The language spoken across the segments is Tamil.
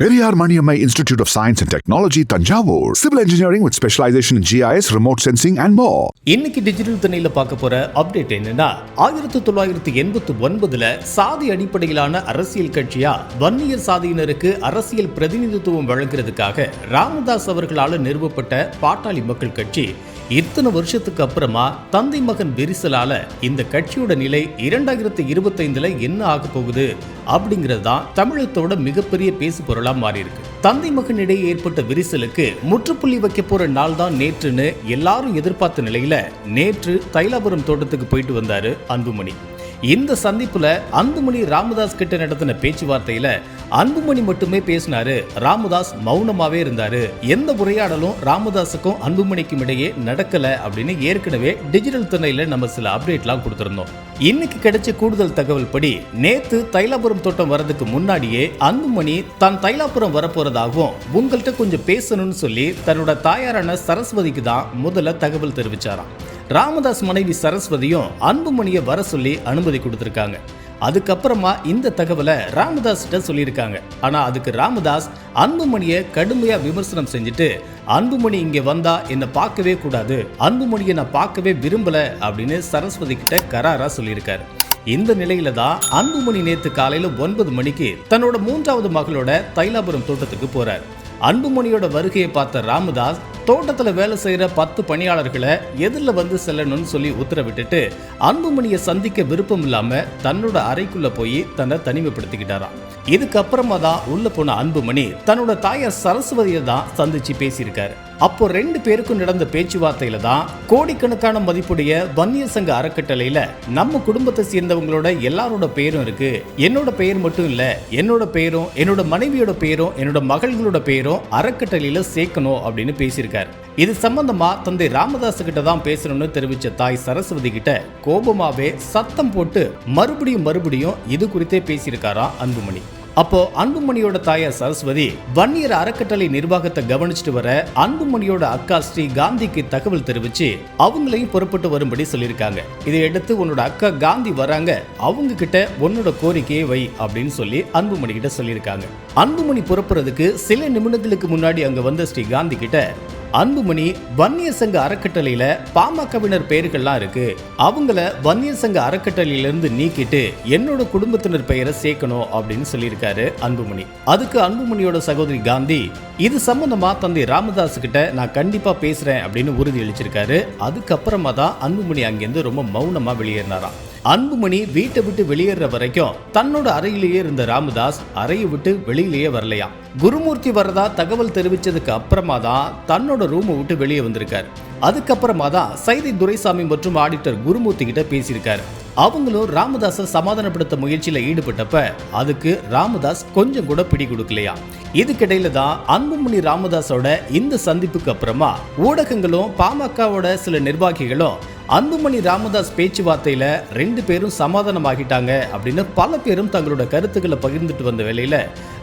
Periyar Maniammai Institute of Science and Technology Thanjavur civil engineering with specialization GIS remote sensing and more இன்னைக்கு டிஜிட்டல் திணையில பார்க்க போற அப்டேட் என்னன்னா ஆயிரத்தி தொள்ளாயிரத்தி எண்பத்தி ஒன்பதுல சாதி அடிப்படையிலான அரசியல் கட்சியா வன்னியர் சாதியினருக்கு அரசியல் பிரதிநிதித்துவம் வழங்குறதுக்காக ராமதாஸ் அவர்களால் நிறுவப்பட்ட பாட்டாளி மக்கள் கட்சி இத்தனை வருஷத்துக்கு அப்புறமா தந்தை மகன் விரிசலால இந்த கட்சியோட நிலை இரண்டாயிரத்தி இருபத்தைந்துல என்ன ஆக போகுது அப்படிங்கிறது தான் தமிழகத்தோட மிகப்பெரிய பேசு பொருளா மாறி இருக்கு தந்தை மகன் இடையே ஏற்பட்ட விரிசலுக்கு முற்றுப்புள்ளி வைக்க போற நாள் தான் நேற்றுன்னு எல்லாரும் எதிர்பார்த்த நிலையில நேற்று தைலாபுரம் தோட்டத்துக்கு போயிட்டு வந்தாரு அன்புமணி. இந்த சந்திப்புல அன்புமணி ராமதாஸ் கிட்ட நடத்தின பேச்சுவார்த்தையில அன்புமணி மட்டுமே பேசினாரு ராமதாஸ் மௌனமாவே இருந்தாரு. எந்த உரையாடலும் ராமதாஸுக்கும் அன்புமணிக்கும் இடையே நடக்கல அப்படின்னு ஏற்கனவே டிஜிட்டல் திணையில நம்ம சில அப்டேட்லாம் கொடுத்திருந்தோம். இன்னைக்கு கிடைச்ச கூடுதல் தகவல் படி நேத்து தைலாபுரம் தோட்டம் வரதுக்கு முன்னாடியே அன்புமணி தான் தைலாபுரம் வரப்போறதாகவும் உங்கள்கிட்ட கொஞ்சம் பேசணும்னு சொல்லி தன்னோட தாயாரான சரஸ்வதிக்கு தான் முதல்ல தகவல் தெரிவிச்சாராம். ராமதாஸ் மனைவி சரஸ்வதியும் அன்புமணியை வர சொல்லி அனுமதி கொடுத்துருக்காங்க. அதுக்கப்புறமா இந்த தகவலை ராமதாஸ்கிட்ட சொல்லியிருக்காங்க. ஆனால் அதுக்கு ராமதாஸ் அன்புமணியை கடுமையாக விமர்சனம் செஞ்சுட்டு அன்புமணி இங்கே வந்தா என்னை பார்க்கவே கூடாது. அன்புமணியை நான் பார்க்கவே விரும்பல அப்படின்னு சரஸ்வதி கிட்ட கராராக சொல்லியிருக்காரு. இந்த நிலையில தான் அன்புமணி நேத்து காலையில ஒன்பது மணிக்கு தன்னோட மூன்றாவது மகளோட தைலாபுரம் தோட்டத்துக்கு போறார். அன்புமணியோட வருகையை பார்த்த ராமதாஸ் தோட்டத்தில் வேலை செய்கிற பத்து பணியாளர்களை எதிரில் வந்து செல்லணும்னு சொல்லி உத்தரவிட்டுட்டு அன்புமணியை சந்திக்க விருப்பம் இல்லாமல் தன்னோட அறைக்குள்ளே போய் தன்னை தனிமைப்படுத்திக்கிட்டாராம். இதுக்கப்புறமா தான் உள்ளே போன அன்புமணி தன்னோட தாயார் சரஸ்வதியை தான் சந்திச்சு பேசியிருக்காரு. அப்போ ரெண்டு பேருக்கும் நடந்த பேச்சுவார்த்தையில தான் கோடிக்கணக்கான மதிப்புடைய வன்னிய சங்க அறக்கட்டளையில நம்ம குடும்பத்தை சேர்ந்தவங்களோட எல்லாரோட பெயரும் இருக்கு. என்னோட பெயர் மட்டும் இல்ல என்னோட பெயரும் என்னோட மனைவியோட பெயரும் என்னோட மகள்களோட பெயரும் அறக்கட்டளையில சேர்க்கணும் அப்படின்னு பேசியிருக்காரு. இது சம்பந்தமா தந்தை ராமதாஸ் கிட்ட தான் பேசணும்னு தெரிவிச்ச தாய் சரஸ்வதி கிட்ட கோபமாவே சத்தம் போட்டு மறுபடியும் மறுபடியும் இது குறித்தே பேசியிருக்காராம் அன்புமணி. அப்போ அன்புமணியோட தாயார் சரஸ்வதி வன்னியர் அறக்கட்டளை நிர்வாகத்தை கவனிச்சுட்டு வர அன்புமணியோட அக்கா ஸ்ரீ காந்திக்கு தகவல் தெரிவிச்சு அவங்களையும் புறப்பட்டு வரும்படி சொல்லியிருக்காங்க. இதை எடுத்து உன்னோட அக்கா காந்தி வராங்க அவங்க கிட்ட உன்னோட கோரிக்கையை வை அப்படின்னு சொல்லி அன்புமணி கிட்ட சொல்லியிருக்காங்க. அன்புமணி புறப்படுறதுக்கு சில நிமிடங்களுக்கு முன்னாடி அங்க வந்த ஸ்ரீ காந்தி கிட்ட அன்புமணி வன்னிய சங்க அறக்கட்டளையில பாமகவினர் பெயர்கள்லாம் இருக்கு. அவங்கள வன்னிய சங்க அறக்கட்டளையிலிருந்து நீக்கிட்டு என்னோட குடும்பத்தினர் பெயரை சேர்க்கணும் அப்படின்னு சொல்லியிருக்காரு அன்புமணி. அதுக்கு அன்புமணியோட சகோதரி காந்தி இது சம்பந்தமா தந்தை ராமதாஸ் கிட்ட நான் கண்டிப்பா பேசுறேன் அப்படின்னு உறுதி அளிச்சிருக்காரு. அதுக்கப்புறமா தான் அன்புமணி அங்கேருந்து ரொம்ப மௌனமா வெளியேறினாராம். அன்புமணி வீட்டை விட்டு வெளியேற வரைக்கும் தன்னோட அறையிலேயே இருந்த ராமதாஸ் அறையை விட்டு வெளியிலேயே வரலையாம் குருமூர்த்தி வரதா தகவல் தெரிவிச்சதுக்கு அப்புறமா தான் தன்னோட ரூமை விட்டு வெளியே வந்திருக்காரு. அதுக்கப்புறமா தான் சைதை துரைசாமி மற்றும் ஆடிட்டர் குருமூர்த்தி கிட்ட பேசியிருக்காரு. அவங்களும் ராமதாஸை சமாதானப்படுத்த முயற்சியில் ஈடுபட்டப்ப அதுக்கு ராமதாஸ் கொஞ்சம் கூட பிடி கொடுக்கலையா? இதுக்கிடையில தான் அன்புமணி ராமதாஸோட இந்த சந்திப்புக்கு அப்புறமா ஊடகங்களும் பாமகவோட சில நிர்வாகிகளும் அன்புமணி ராமதாஸ் பேச்சுவார்த்தையில் ரெண்டு பேரும் சமாதானமாகிட்டாங்க அப்படின்னு பல பேரும் தங்களோட கருத்துக்களை பகிர்ந்துட்டு வந்த வேலையில்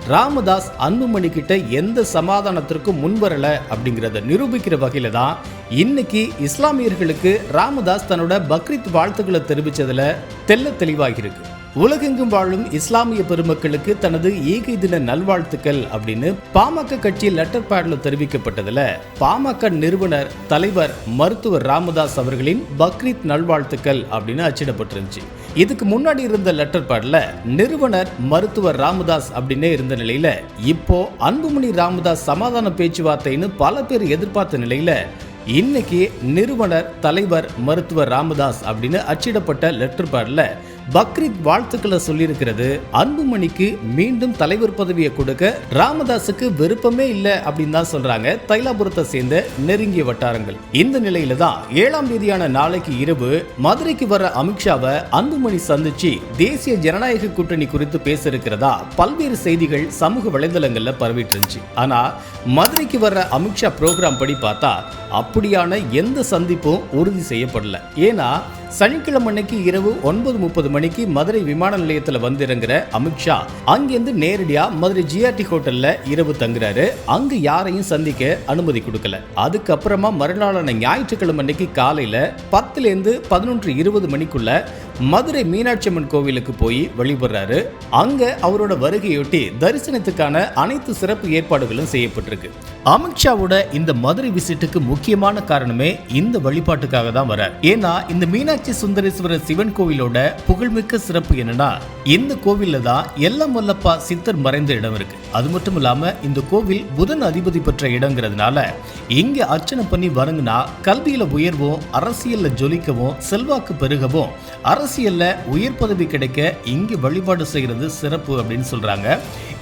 ராமதாஸ் அன்புமணி கிட்ட எந்த சமாதானத்திற்கும் முன்வரல அப்படிங்கிறத நிரூபிக்கிற வகையில் தான் இன்னைக்கு இஸ்லாமியர்களுக்கு ராமதாஸ் தன்னோட பக்ரீத் வாழ்த்துக்களை தெரிவித்ததில் தெல்ல தெளிவாகியிருக்கு. உலகெங்கும் வாழும் இஸ்லாமிய பெருமக்களுக்கு தனது ஈகை தின நல்வாழ்த்துக்கள் அப்படின்னு பாமக கட்சி லெட்டர் பேட்ல தெரிவிக்கப்பட்டதுல பாமக நிறுவனர் தலைவர் மருத்துவர் ராமதாஸ் அவர்களின் பக்ரீத் நல்வாழ்த்துக்கள் அப்படின்னு அச்சிடப்பட்டிருந்துச்சு. இதுக்கு முன்னாடி இருந்த லெட்டர் பேட்ல நிறுவனர் மருத்துவர் ராமதாஸ் அப்படின்னே இருந்த நிலையில இப்போ அன்புமணி ராமதாஸ் சமாதான பேச்சுவார்த்தைன்னு பல பேர் எதிர்பார்த்த நிலையில இன்னைக்கு நிறுவனர் தலைவர் மருத்துவர் ராமதாஸ் அப்படின்னு அச்சிடப்பட்ட லெட்டர் பேட்ல பக்ரீத் வாழ்த்துக்களை சொல்லியிருக்கிறது. அன்புமணிக்கு மீண்டும் தலைவர் பதவியை கொடுக்க ராமதாஸுக்கு விருப்பமே இல்லை அப்படின்னு தான் சொல்றாங்க. தைலாபுரத்தை சேர்ந்த நெருங்கிய வட்டாரங்கள். இந்த நிலையில தான் ஏழாம் தேதியான நாளைக்கு இரவு மதுரைக்கு வர அமித்ஷாவை அன்புமணி சந்திச்சு தேசிய ஜனநாயக கூட்டணி குறித்து பேச இருக்கிறதா பல்வேறு செய்திகள் சமூக வலைதளங்கள்ல பரவிட்டு இருந்துச்சு. ஆனா மதுரைக்கு வர அமித்ஷா ப்ரோக்ராம் படி பார்த்தா அப்படியான எந்த சந்திப்பும் உறுதி செய்யப்படல. ஏன்னா சனிக்கிழமை அன்னைக்கு இரவு ஒன்பது முப்பது மணிக்கு மதுரை விமான நிலையத்தில் வந்து இறங்குற அமித்ஷா அங்கிருந்து நேரடியா மதுரை ஜிஆர்டி ஹோட்டல்ல இரவு தங்குறாரு. அங்க யாரையும் சந்திக்க அனுமதி கொடுக்கல. அதுக்கப்புறமா மறுநாளான ஞாயிற்றுக்கிழமை அன்னைக்கு காலையில பத்துல இருந்து பதினொன்று இருபது மணிக்குள்ள மதுரை மீனாட்சி அம்மன் கோவிலுக்கு போய் வழிபடுறாரு. அங்க அவரோட வருகையொட்டி தரிசனத்துக்கான அனைத்து சிறப்பு ஏற்பாடுகளும் செய்யப்பட்டிருக்கு. அமித்ஷாவோட இந்த மதுரை விசிட்டுக்கு முக்கியமான காரணமே இந்த வழிபாட்டுக்காக தான் வரார். ஏன்னா இந்த மீனாட்சி சுந்தரேஸ்வரர் சிவன் கோவிலோட புகழ்மிக்க சிறப்பு என்னன்னா இந்த கோவில்ல தான் எல்லாம் வல்லப்பா சித்தர் மறைந்த இடம் இருக்கு. அது மட்டும் இல்லாமல் இந்த கோவில் புதன் அதிபதி பெற்ற இடங்கிறதுனால இங்கே அர்ச்சனை பண்ணி வணங்குனா கல்வியில் உயர்வும் அரசியலில் ஜொலிக்கவும் செல்வாக்கு பெருகவும் அரசியலில் உயர் பதவி கிடைக்க இங்கே வழிபாடு செய்கிறது சிறப்பு அப்படின்னு சொல்கிறாங்க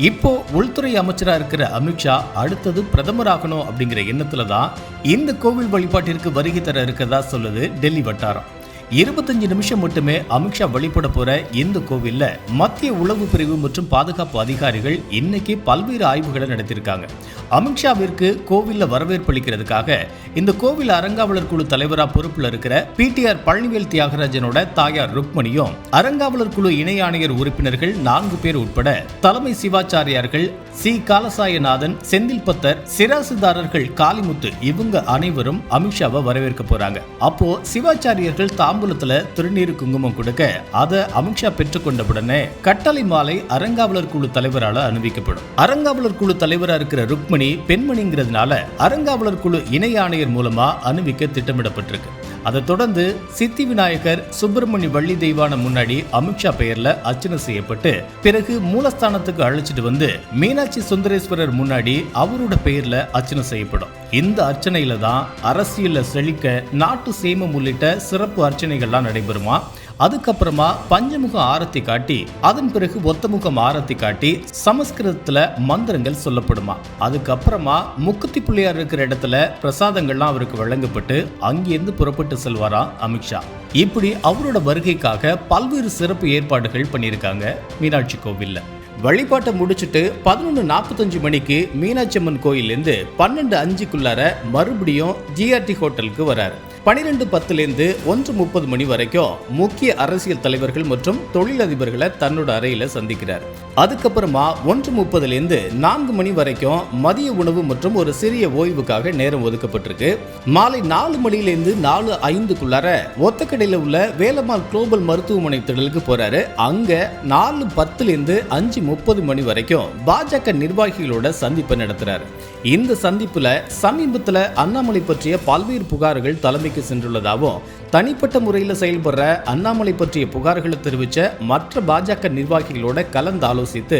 இப்போ உள்துறை அமைச்சராக இருக்கிற அமித்ஷா அடுத்தது பிரதமராகணும் அப்படிங்கிற எண்ணத்தில் தான் இந்த கோவில் வழிபாட்டிற்கு வருகை தர இருக்கதா சொல்லுது டெல்லி வட்டாரம். இருபத்தஞ்சு நிமிஷம் மட்டுமே அமித்ஷா வழிபட போற இந்த கோவில்ல மத்திய உளவு பிரிவு மற்றும் பாதுகாப்பு அதிகாரிகள் இன்னைக்கு பல்வேறு ஆய்வுகளை நடத்தியிருக்காங்க. அமித்ஷாவிற்கு கோவில்ல வரவேற்பு அளிக்கிறதுக்காக இந்த கோவில் அறங்காவலர் குழு தலைவராக பொறுப்பில் இருக்கிற பிடிஆர் பழனிவேல் தியாகராஜனோட தாயார் ருக்மணியும் அறங்காவலர் குழு இணை ஆணையர் உறுப்பினர்கள் நான்கு பேர் உட்பட தலைமை சிவாச்சாரியார்கள் சி. காலசாயநாதன் செந்தில் பத்தர் சிராசுதாரர்கள் காளிமுத்து இவங்க அனைவரும் அமித்ஷாவை வரவேற்க போறாங்க. அப்போ சிவாச்சாரியர்கள் தாம்பூலத்துல திருநீர் குங்குமம் கொடுக்க அதை அமித்ஷா பெற்றுக்கொண்டவுடனே கட்டளை மாலை அறங்காவலர் குழு தலைவரால் அணிவிக்கப்படும் அறங்காவலர் குழு தலைவராக இருக்கிற ருக்மணி பெண்மணிங்கிறதுனால அறங்காவலர் குழு இணை ஆணையர் மூலமா அணிவிக்க திட்டமிடப்பட்டிருக்கு. அதை தொடர்ந்து சித்தி விநாயகர் சுப்பிரமணிய வள்ளி தெய்வான முன்னாடி அமித்ஷா பெயர்ல அர்ச்சனை செய்யப்பட்டு பிறகு மூலஸ்தானத்துக்கு அழைச்சிட்டு வந்து மீனாட்சி சுந்தரேஸ்வரர் முன்னாடி அவரோட பெயர்ல அர்ச்சனை செய்யப்படும். இந்த அர்ச்சனையில தான் அரசியல்ல செழிக்க நாட்டு சேமம் உள்ளிட்ட சிறப்பு அர்ச்சனைகள்லாம் நடைபெறுமா? அதுக்கப்புறமா பஞ்சமுக ஆரத்தி காட்டி அதன் பிறகு ஒத்தமுகம் ஆரத்தி காட்டி சமஸ்கிருதத்துல மந்திரங்கள் சொல்லப்படுமா? அதுக்கப்புறமா முக்குத்தி பிள்ளையார் இருக்கிற இடத்துல பிரசாதங்கள்லாம் அவருக்கு வழங்கப்பட்டு அங்கிருந்து புறப்பட்டு செல்வாராம் அமித்ஷா இப்படி அவரோட வருகைக்காக பல்வேறு சிறப்பு ஏற்பாடுகள் பண்ணியிருக்காங்க மீனாட்சி கோவில்ல. வழிபாட்டை முடிச்சுட்டு பதினொன்று நாற்பத்தஞ்சு மணிக்கு மீனாட்சி அம்மன் கோயிலேருந்து பன்னெண்டு அஞ்சுக்குள்ளார மறுபடியும் ஜிஆர்டி ஹோட்டலுக்கு வரார். பனிரெண்டு பத்துலேருந்து ஒன்று முப்பது மணி வரைக்கும் முக்கிய அரசியல் தலைவர்கள் மற்றும் தொழிலதிபர்களை தன்னோட அறையில் சந்திக்கிறார். அதுக்கப்புறமா ஒன்று முப்பதுலேருந்து நான்கு மணி வரைக்கும் மதிய உணவு மற்றும் ஒரு சிறிய ஓய்வுக்காக நேரம் ஒதுக்கப்பட்டிருக்கு. மாலை நாலு மணிலேருந்து நாலு ஐந்துக்குள்ளார ஒத்தக்கடையில் உள்ள வேலம்மாள் குளோபல் மருத்துவமனை திடலுக்கு போறாரு. அங்க நாலு பத்துலேருந்து அஞ்சு முப்பது மணி வரைக்கும் பாஜக நிர்வாகிகளோட சந்திப்பு நடத்துறாரு. இந்த சந்திப்புல சமீபத்துல அண்ணாமலை பற்றிய பல்வேறு புகார்கள் தலைமைக்கு சென்றுள்ளதாகவும் தனிப்பட்ட முறையில் செயல்படுற அண்ணாமலை பற்றிய புகார்களை தெரிவித்த மற்ற பாஜக நிர்வாகிகளோட கலந்து ஆலோசித்து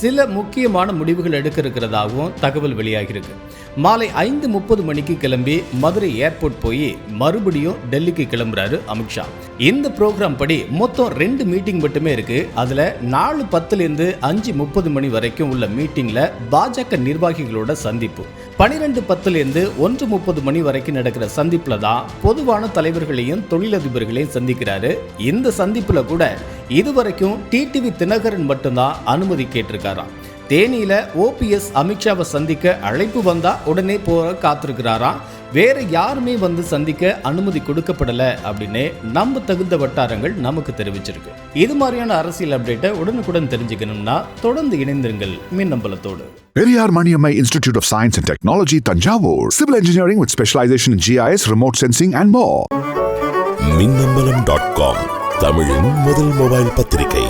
சில முக்கியமான முடிவுகள் எடுக்க இருக்கிறதாகவும் தகவல் வெளியாகியிருக்கு. மாலை ஐந்து முப்பது மணிக்கு கிளம்பி மதுரை ஏர்போர்ட் போய் மறுபடியும் டெல்லிக்கு கிளம்புறாரு அமித்ஷா இந்த ப்ரோக்ராம் படி மொத்தம் ரெண்டு மீட்டிங் மட்டுமே இருக்கு. அதுல நாலு பத்துலேருந்து அஞ்சு முப்பது மணி வரைக்கும் உள்ள மீட்டிங்ல பாஜக நிர்வாகிகளோட சந்திப்பு. பனிரெண்டு பத்துலேருந்து ஒன்று முப்பது மணி வரைக்கும் நடக்கிற சந்திப்புல தான் பொதுவான தலைவர்களையும் தொழிலதிபர்களையும் சந்திக்கிறாரு. இந்த சந்திப்புல கூட இதுவரைக்கும் டிடிவி தினகரன் மட்டும்தான் அனுமதி கேட்டிருக்காராம். தேனியில ஓபிஎஸ் அமித்ஷாவை சந்திக்க அழைப்பு வந்தா உடனே போற காத்திருக்கிறாராம் வேற யாருமே வந்து சந்திக்க அனுமதி கொடுக்கப்படல அப்படின்னு நம்ப தகுந்த வட்டாரங்கள் நமக்கு தெரிவிச்சிருக்கு இது மாதிரியான அரசியல் அப்டேட்டை உடனுக்குடன் தெரிஞ்சுக்கணும்னா தொடர்ந்து இணைந்திருங்கள் மின்னம்பலத்தோடு Periyar Maniammai Institute of Science and Technology, Tanjavur. Civil engineering with specialization in GIS, remote sensing, and more. Minnambalam dot com தமிழின் முதல் மொபைல் பத்திரிகை